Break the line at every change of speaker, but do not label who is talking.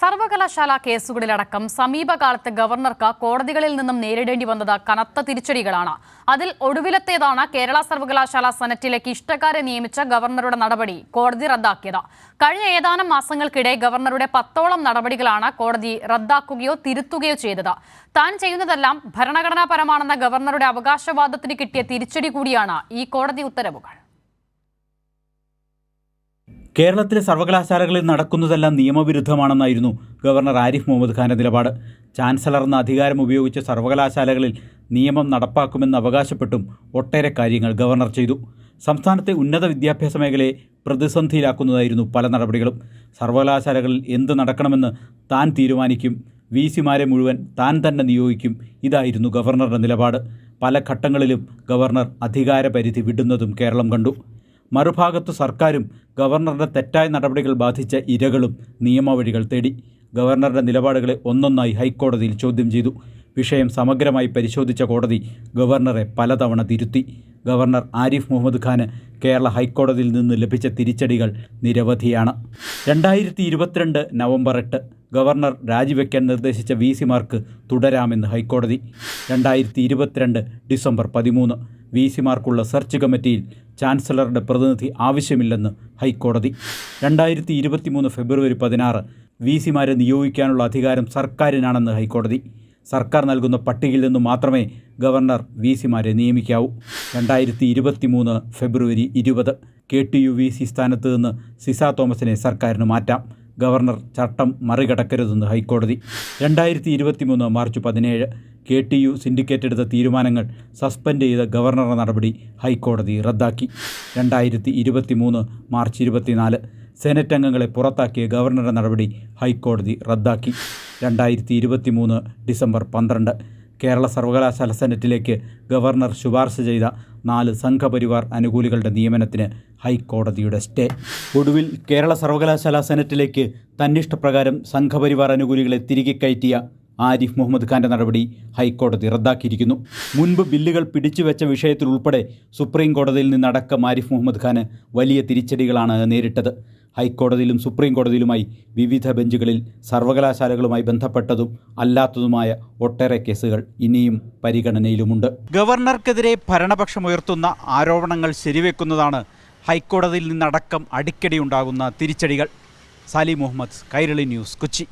സർവകലാശാല കേസുകളിലടക്കം സമീപകാലത്ത് ഗവർണർക്ക് കോടതികളിൽ നിന്നും നേരിടേണ്ടി വന്നത് കനത്ത തിരിച്ചടികളാണ്. അതിൽ ഒടുവിലത്തേതാണ് കേരള സർവകലാശാല സെനറ്റിലേക്ക് ഇഷ്ടക്കാരെ നിയമിച്ച ഗവർണറുടെ നടപടി കോടതി റദ്ദാക്കിയത്. കഴിഞ്ഞ ഏതാനും മാസങ്ങൾക്കിടെ ഗവർണറുടെ പത്തോളം നടപടികളാണ് കോടതി റദ്ദാക്കുകയോ തിരുത്തുകയോ ചെയ്തത്. താൻ ചെയ്യുന്നതെല്ലാം ഭരണഘടനാപരമാണെന്ന ഗവർണറുടെ അവകാശവാദത്തിന് കിട്ടിയ തിരിച്ചടി കൂടിയാണ് ഈ കോടതി ഉത്തരവുകൾ.
കേരളത്തിലെ സർവകലാശാലകളിൽ നടക്കുന്നതെല്ലാം നിയമവിരുദ്ധമാണെന്നായിരുന്നു ഗവർണർ ആരിഫ് മുഹമ്മദ് ഖാന്റെ നിലപാട്. ചാൻസലർ എന്ന അധികാരം ഉപയോഗിച്ച് സർവകലാശാലകളിൽ നിയമം നടപ്പാക്കുമെന്ന് അവകാശപ്പെട്ടും ഒട്ടേറെ കാര്യങ്ങൾ ഗവർണർ ചെയ്തു. സംസ്ഥാനത്തെ ഉന്നത വിദ്യാഭ്യാസ മേഖലയെ പ്രതിസന്ധിയിലാക്കുന്നതായിരുന്നു പല നടപടികളും. സർവകലാശാലകളിൽ എന്ത് നടക്കണമെന്ന് താൻ തീരുമാനിക്കും വി സിമാരെ മുഴുവൻ താൻ തന്നെ നിയോഗിക്കും ഇതായിരുന്നു ഗവർണറുടെ നിലപാട്. പല ഘട്ടങ്ങളിലും ഗവർണർ അധികാരപരിധി വിടുന്നതും കേരളം കണ്ടു. മറുഭാഗത്ത് സർക്കാരും ഗവർണറുടെ തെറ്റായ നടപടികൾ ബാധിച്ച ഇരകളും നിയമവഴികൾ തേടി. ഗവർണറുടെ നിലപാടുകളെ ഒന്നൊന്നായി ഹൈക്കോടതിയിൽ ചോദ്യം ചെയ്തു. വിഷയം സമഗ്രമായി പരിശോധിച്ച കോടതി ഗവർണറെ പലതവണ തിരുത്തി. ഗവർണർ ആരിഫ് മുഹമ്മദ് ഖാന് കേരള ഹൈക്കോടതിയിൽ നിന്ന് ലഭിച്ച തിരിച്ചടികൾ നിരവധിയാണ്. രണ്ടായിരത്തി നവംബർ എട്ട് ഗവർണർ രാജിവെക്കാൻ നിർദ്ദേശിച്ച വി സിമാർക്ക് തുടരാമെന്ന് ഹൈക്കോടതി. രണ്ടായിരത്തി ഇരുപത്തിരണ്ട് ഡിസംബർ പതിമൂന്ന്. വി സിമാർക്കുള്ള സെർച്ച് കമ്മിറ്റിയിൽ ചാൻസലറുടെ പ്രതിനിധി ആവശ്യമില്ലെന്ന് ഹൈക്കോടതി. രണ്ടായിരത്തി ഇരുപത്തിമൂന്ന് ഫെബ്രുവരി പതിനാറ് വി സിമാരെ നിയോഗിക്കാനുള്ള അധികാരം സർക്കാരിനാണെന്ന് ഹൈക്കോടതി. സർക്കാർ നൽകുന്ന പട്ടികയിൽ നിന്ന് മാത്രമേ ഗവർണർ വി സിമാരെ നിയമിക്കാവൂ. രണ്ടായിരത്തി ഇരുപത്തി മൂന്ന് ഫെബ്രുവരി ഇരുപത്. K T U V C സ്ഥാനത്ത് നിന്ന് സിസ തോമസിനെ സർക്കാരിന് മാറ്റാം. ഗവർണർ ചട്ടം മറികടക്കരുതെന്ന് ഹൈക്കോടതി. രണ്ടായിരത്തി ഇരുപത്തി മൂന്ന് മാർച്ച് പതിനേഴ് കെ ടി യു സിൻഡിക്കേറ്റ് എടുത്ത തീരുമാനങ്ങൾ സസ്പെൻഡ് ചെയ്ത ഗവർണറുടെ നടപടി ഹൈക്കോടതി റദ്ദാക്കി. രണ്ടായിരത്തി ഇരുപത്തി മൂന്ന് മാർച്ച് ഇരുപത്തിനാല് സെനറ്റ് അംഗങ്ങളെ പുറത്താക്കിയ ഗവർണറുടെ നടപടി ഹൈക്കോടതി റദ്ദാക്കി. രണ്ടായിരത്തി ഇരുപത്തി മൂന്ന് ഡിസംബർ പന്ത്രണ്ട് കേരള സർവകലാശാല സെനറ്റിലേക്ക് ഗവർണർ ശുപാർശ ചെയ്ത നാല് സംഘപരിവാർ അനുകൂലികളുടെ നിയമനത്തിന് ഹൈക്കോടതിയുടെ സ്റ്റേ. ഒടുവിൽ കേരള സർവകലാശാല സെനറ്റിലേക്ക് തന്നിഷ്ടപ്രകാരം സംഘപരിവാർ അനുകൂലികളെ തിരികെ കയറ്റിയ ആരിഫ് മുഹമ്മദ് ഖാന്റെ നടപടി ഹൈക്കോടതി റദ്ദാക്കിയിരിക്കുന്നു. മുൻപ് ബില്ലുകൾ പിടിച്ചുവെച്ച വിഷയത്തിൽ ഉൾപ്പെടെ സുപ്രീം കോടതിയിൽ നിന്നടക്കം ആരിഫ് മുഹമ്മദ് ഖാന് വലിയ തിരിച്ചടികളാണ് നേരിട്ടത്. ഹൈക്കോടതിയിലും സുപ്രീം കോടതിയിലുമായി വിവിധ ബെഞ്ചുകളിൽ സർവകലാശാലകളുമായി ബന്ധപ്പെട്ടതും അല്ലാത്തതുമായ ഒട്ടേറെ കേസുകൾ ഇനിയും പരിഗണനയിലുമുണ്ട്. ഗവർണർക്കെതിരെ ഭരണപക്ഷം ഉയർത്തുന്ന ആരോപണങ്ങൾ ശരിവെക്കുന്നതാണ് ഹൈക്കോടതിയിൽ നിന്നടക്കം അടിക്കടി ഉണ്ടാകുന്ന തിരിച്ചടികൾ. സാലി മുഹമ്മദ് കൈരളി ന്യൂസ് കൊച്ചി.